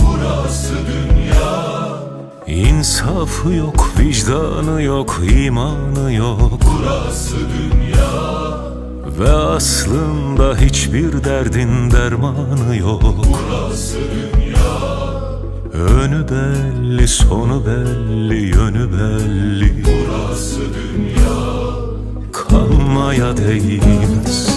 Burası dünya. İnsafı yok, vicdanı yok, imanı yok. Burası dünya. Ve aslında hiçbir derdin dermanı yok. Burası dünya. Önü belli, sonu belli, yönü belli. Burası dünya. Kanmaya değmez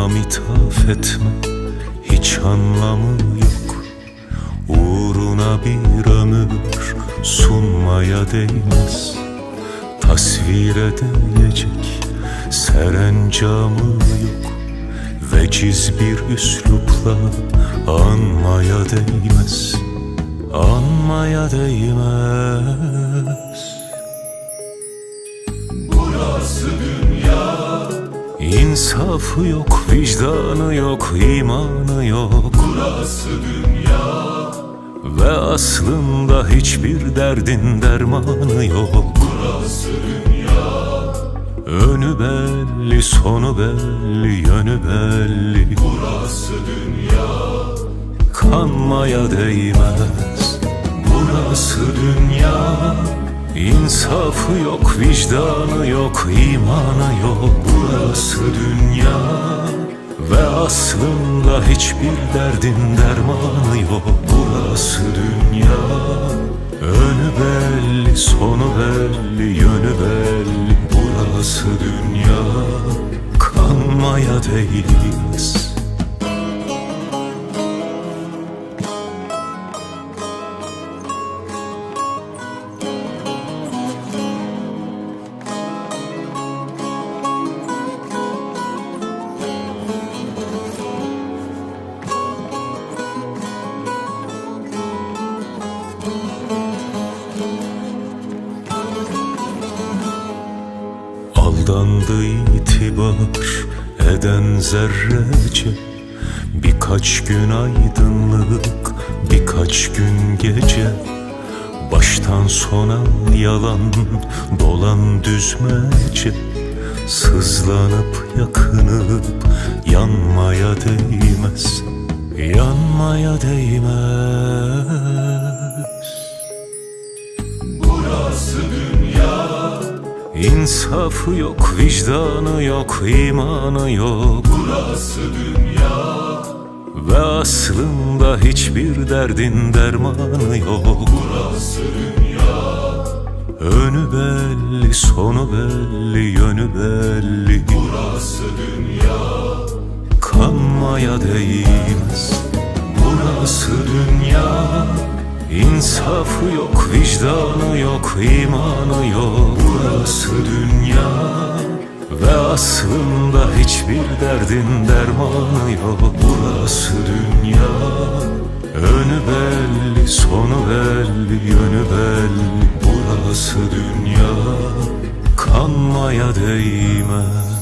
Anlam ithaf etme Hiç anlamı yok. Uğruna bir ömür Sunmaya değmez. Tasvir edecek Serencamı yok. Veciz bir üslupla Anmaya değmez Anmaya değmez İnsafı yok, vicdanı yok, imanı yok. Burası dünya Ve aslında hiçbir derdin dermanı yok. Burası dünya Önü belli, sonu belli, yönü belli. Burası dünya Kanmaya değmez. Burası dünya İnsafı yok, vicdanı yok, imanı yok. Burası dünya Ve aslında hiçbir derdin dermanı yok. Burası dünya Önü belli, sonu belli, yönü belli. Burası dünya Kanmaya değmez Aldandı itibar eden zerrece Birkaç gün aydınlık, birkaç gün gece Baştan sona yalan, dolan düzmece Sızlanıp yakınıp yanmaya değmez Yanmaya değmez İnsafı yok, vicdanı yok, imanı yok. Burası dünya. Ve aslında hiçbir derdin dermanı yok. Burası dünya. Önü belli, sonu belli, yönü belli. Burası dünya. Kanmaya değmez. Burası dünya İnsafı yok, vicdanı yok, imanı yok. Burası dünya Ve aslında hiçbir derdin dermanı yok. Burası dünya Önü belli, sonu belli, yönü belli. Burası dünya Kanmaya değmez